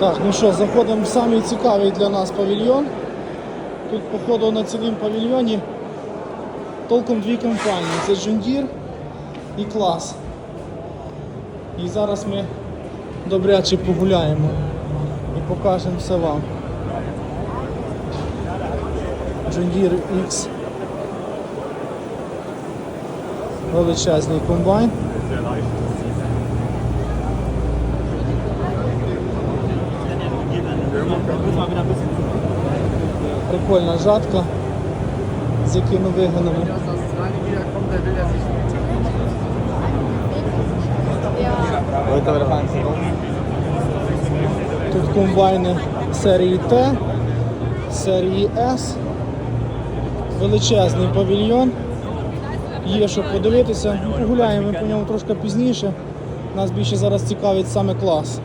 Так, ну що, заходимо в самий цікавий для нас павільйон. Тут, походу, на цілому павільйоні толком дві компанії. Це John і клас. І зараз ми добряче погуляємо і покажемо все вам. John X. Величезний комбайн. Прикольна жатка з якими вигонами. Тут комбайни серії Т, серії С. Величезний павільйон. Є що подивитися. Погуляємо ми по ньому трошки пізніше. Нас більше зараз цікавить саме клас.